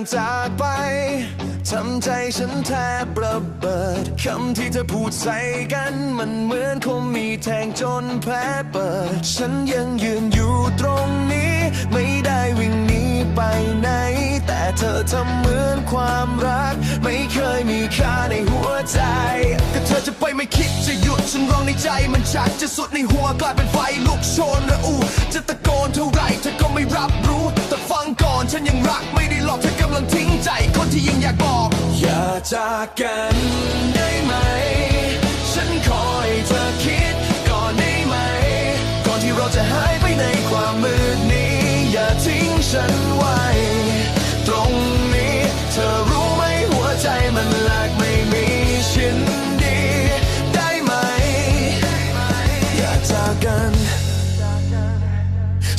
นจากไปทำใจฉันแทบระเบิดคำที่เธอพูดใส่กันมันเหมือนคงมีแทงจนแผลเปิด ฉันยังยืนอยู่ตรงนี้ ไม่ได้วิ่งหนีไปไหน แต่เธอทำเหมือนความรัก ไม่เคยมีค่าในหัวใจก็เธอจะไปไม่คิดจะหยุดฉันร้องในใจมันชักจะสุดในหัวกลายเป็นไฟลุกโชนระอูากบอกอย่าจากกันได้ไหม ฉันคอยเธอคิดก่อนได้ไหม ก่อนที่เราจะหายไปในความมืดนี้ อย่าทิ้งฉันไว้ ตรงนี้เธอรู้ไหมหัวใจมันแหลกไม่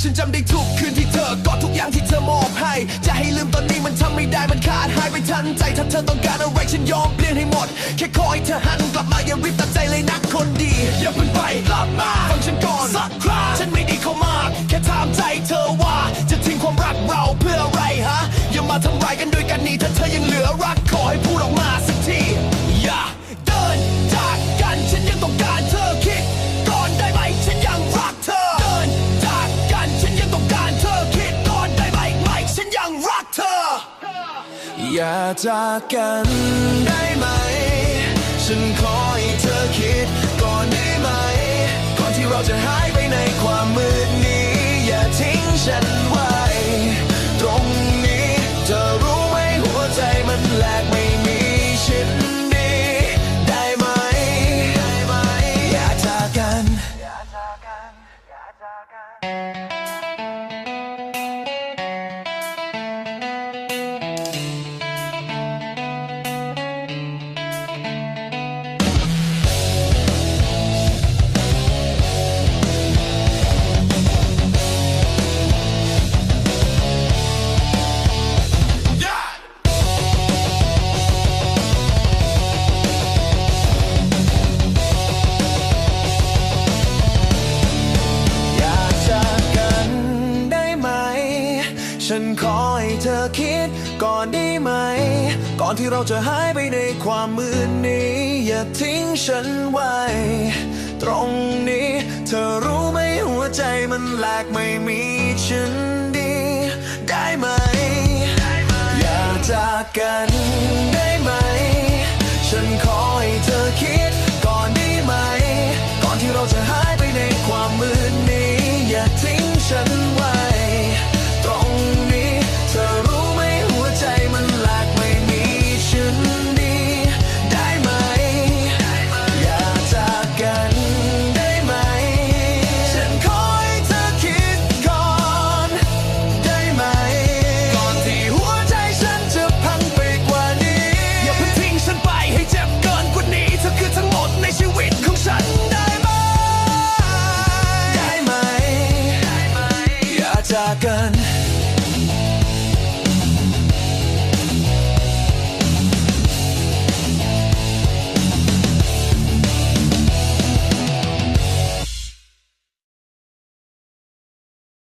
ฉันจำได้ทุกคืนที่เธอกอดทุกอย่างที่เธอมอบให้ จะให้ลืมตอนนี้มันทำไม่ได้มันขาดหายไปทันใจถ้าเธอต้องการอะไรฉันยอมเปลี่ยนให้หมด แค่ขอให้เธอหันกลับมาอย่ารีบตัดใจเลยนะคนดี อย่าเพิ่งไปกลับมาฟังฉันก่อนสักครั้งฉันไม่ได้เข้ามา อย่าจากกันได้ไหม ฉันขอ ฉันขอให้เธอคิดก่อนได้ไหม ก่อนที่เราจะหายไปในความมืดนี้ อย่าทิ้งฉันไว้ ตรงนี้ เธอรู้ไหมหัวใจมันแหลกไม่มีฉันดี ได้ไหม อย่าจากกันได้ shot.